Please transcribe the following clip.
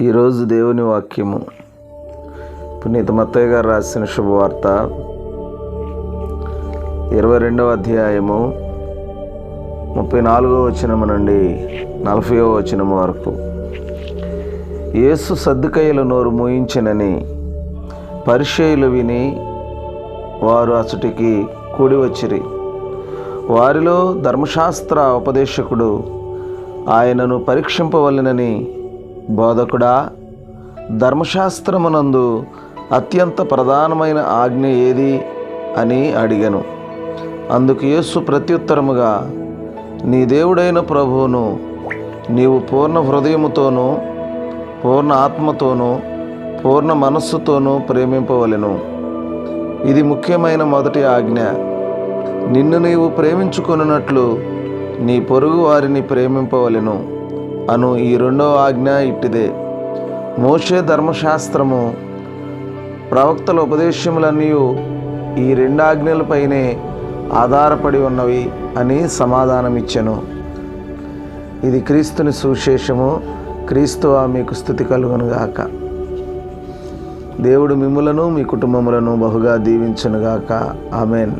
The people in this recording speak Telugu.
ఈరోజు దేవుని వాక్యము. పునీత మత్తయ్య గారు రాసిన శుభవార్త ఇరవై రెండవ అధ్యాయము ముప్పై నాలుగో వచనము నుండి నలభైవ వచనము వరకు. యేసు సర్దుకయ్యల నోరు మూయించినని పరిచయులు విని వారు అసటికి కూడి వచ్చిరి. వారిలో ధర్మశాస్త్ర ఉపదేశకుడు ఆయనను పరీక్షింపవలెనని బోధకుడా ధర్మశాస్త్రమునందు అత్యంత ప్రధానమైన ఆజ్ఞ ఏది అని అడిగాను. అందుకు యేసు ప్రత్యుత్తరముగా నీ దేవుడైన ప్రభువును నీవు పూర్ణ హృదయముతోనూ పూర్ణ ఆత్మతోనూ పూర్ణ మనస్సుతోనూ ప్రేమింపవలెను. ఇది ముఖ్యమైన మొదటి ఆజ్ఞ. నిన్ను నీవు ప్రేమించుకొనున్నట్లు నీ పొరుగు వారిని ప్రేమింపవలెను. అను ఈ రెండవ ఆజ్ఞ ఇట్టిదే. మోషే ధర్మశాస్త్రము ప్రవక్తల ఉపదేశములన్నీ ఈ రెండు ఆజ్ఞలపైనే ఆధారపడి ఉన్నవి అని సమాధానమిచ్చెను. ఇది క్రీస్తుని సువిశేషము. క్రీస్తు మీకు స్థుతి కలుగునుగాక దేవుడు మిమ్ములను మీ కుటుంబములను బహుగా దీవించునుగాక ఆమెన్.